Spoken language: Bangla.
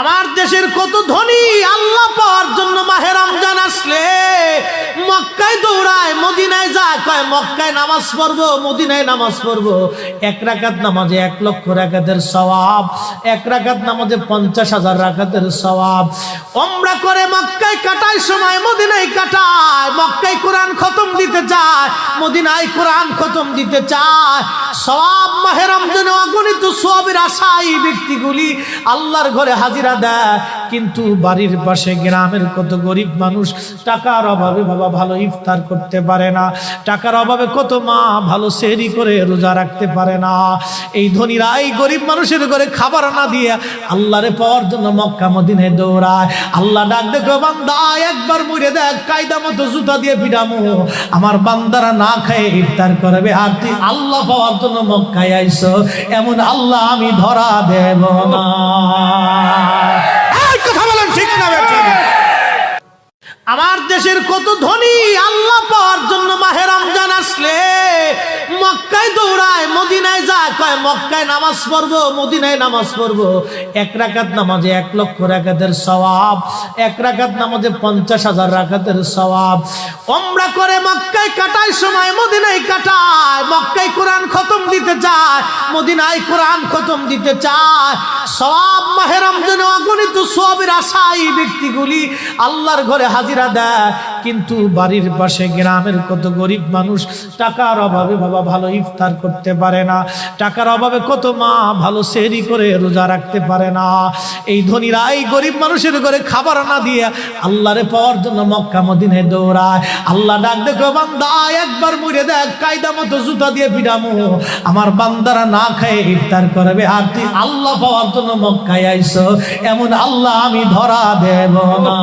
আমার দেশের কত ধনী আল্লাহ পাওয়ার জন্য মাহে রমজান আসলে। মক্কায় দৌড়ায়, মদিনায় যায়, কয়, মক্কায় নামাজ পড়ব, মদিনায় নামাজ পড়ব। এক রাকাত নামাজে এক লক্ষ রাকাতের সওয়াব, এক রাকাত নামাজে পঞ্চাশ হাজার রাকাতের সওয়াব। ওমরা করে মক্কায় কাটায়, সময় মদিনায় কাটায়। মদিনায় কোরআন খতম দিতে চায়। সওয়াব মাহে রমজানে অগণিত সওয়াবের আশাই ব্যক্তিগুলি আল্লাহর ঘরে হাজিরা দেয়। কিন্তু বাড়ির পাশে গ্রামের কত গরিব মানুষ টাকার অভাবে বাবা ভালো ইফতার করতে পারে না, টাকার অভাবে কত মা ভালো সেরি করে রোজা রাখতে পারে না। এই ধনীরা, এই গরিব মানুষের ঘরে খাবার না দিয়ে আল্লাহরে পাওয়ার জন্য মক্কা মদিনে দৌড়ায়। আল্লাহ ডাক দেখো, বান্দা, একবার মুড়ে দেখ কায়দা মতো জুতা দিয়ে পিডামো আমার বান্দারা না খায় ইফতার করবে। আর তুই আল্লাহ পাওয়ার জন্য মক্কায় আইসো এমন আল্লাহ আমি ধরা দেব না। কথা বলেন ঠিক না আমার দেশের কত ধনী আল্লাহ পাওয়ার জন্য মাহেরাম রমজান আসলে। মক্কায় দৌড়ায়, মদিনায় যায়, কয়, মক্কায় নামাজ পড়ব, মদিনায় নামাজ পড়ব। এক রাখাত নামাজে এক লক্ষ রাকাতের সওয়াব, এক রাখাত নামাজে পঞ্চাশ হাজার রাখাতের সওয়াব। ওমরা করে মক্কায় কাটায়, সময় মদিনায় কাটায়। চায় মদিনায় কোরআন খতম দিতে চায়। সওয়াব মাহে রমজানে অগণিত সওয়াবের আশাই ব্যক্তিগুলি আল্লাহর ঘরে হাজিরা দেয়। কিন্তু বাড়ির পাশে গ্রামের কত গরিব মানুষ টাকার অভাবে বাবা ভালো ইফতার করতে পারে না, টাকার অভাবে কত মা ভালো সেরি করে রোজা রাখতে পারে না। এই ধনীরা, এই গরিব মানুষের ঘরে খাবার না দিয়ে আল্লাহরে পাওয়ার জন্য মক্কা মদিনে দৌড়ায়। আল্লাহ ডাক দেখো, বান্দা, একবার মুড়ে দেখ কায়দা মতো জুতা দিয়ে পিডামো আমার বান্দারা না খায় ইফতার করবে। আর তুই আল্লাহ পাওয়ার জন্য মক্কায় আইস, এমন আল্লাহ আমি ধরা দেব না।